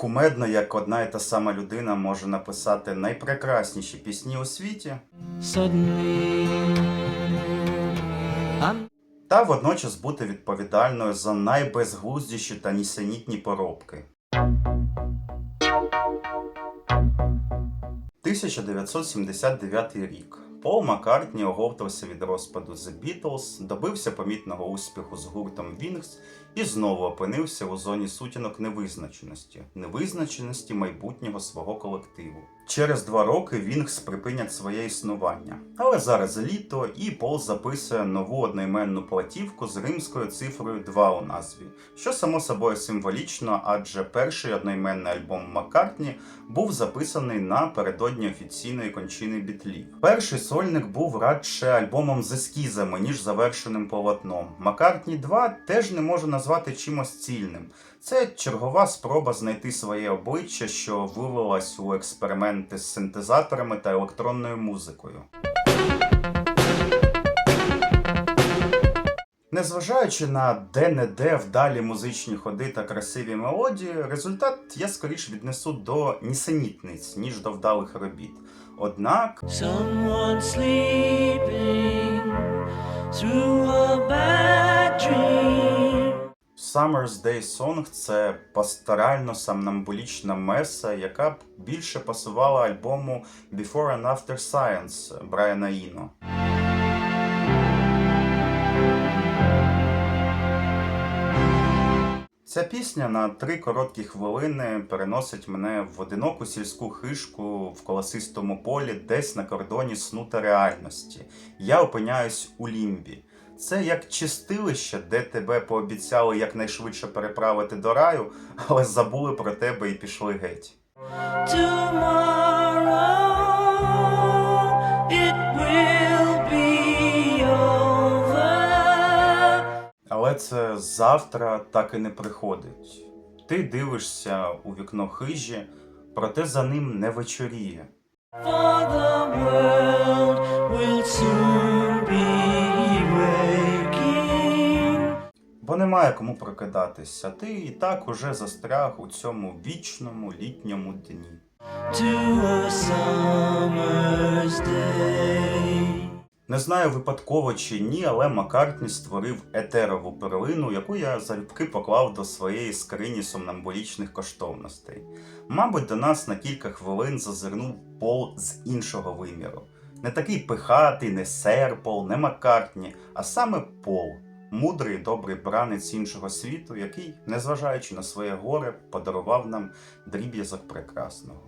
кумедно, як одна і та сама людина може написати найпрекрасніші пісні у світі, та водночас бути відповідальною за найбезглуздіші та нісенітні поробки. 1979 рік. Пол Маккартні оговтався від розпаду The Beatles, добився помітного успіху з гуртом Wings і знову опинився у зоні сутінок невизначеності, невизначеності майбутнього свого колективу. Через два роки Wings припинять своє існування. Але зараз літо, і Пол записує нову одноіменну платівку з римською цифрою 2 у назві, що само собою символічно, адже перший одноіменний альбом Маккартні був записаний напередодні офіційної кончини бітлів. Перший сольник був радше альбомом з ескізами, ніж завершеним полотном. Маккартні 2 теж не можу назвати чимось цільним. Це чергова спроба знайти своє обличчя, що вилилась у експерименти з синтезаторами та електронною музикою. Незважаючи на де-не-де вдалі музичні ходи та красиві мелодії, результат я скоріш віднесу до нісенітниць, ніж до вдалих робіт. Однак someone sleeping through a. Summer's Day Song це пасторально самнамбулічна меса, яка б більше пасувала альбому Before and After Science Брайана Іно. Ця пісня на три короткі хвилини переносить мене в одиноку сільську хишку в колосистому полі, десь на кордоні сну та реальності. Я опиняюсь у лімбі. Це як чистилище, де тебе пообіцяли якнайшвидше переправити до раю, але забули про тебе і пішли геть. It will be over. Але це завтра так і не приходить. Ти дивишся у вікно хижі, проте за ним не вечоріє. For the world will soon немає кому прокидатися, ти і так уже застряг у цьому вічному літньому дні. to a summer's day. Не знаю випадково чи ні, але Маккартні створив етерову перлину, яку я залюбки поклав до своєї скрині сомнамбулічних коштовностей. Мабуть, до нас на кілька хвилин зазирнув Пол з іншого виміру. Не такий пихатий, не сер Пол, не Маккартні, а саме Пол, мудрий добрий бранець іншого світу, який, незважаючи на своє горе, подарував нам дріб'язок прекрасного.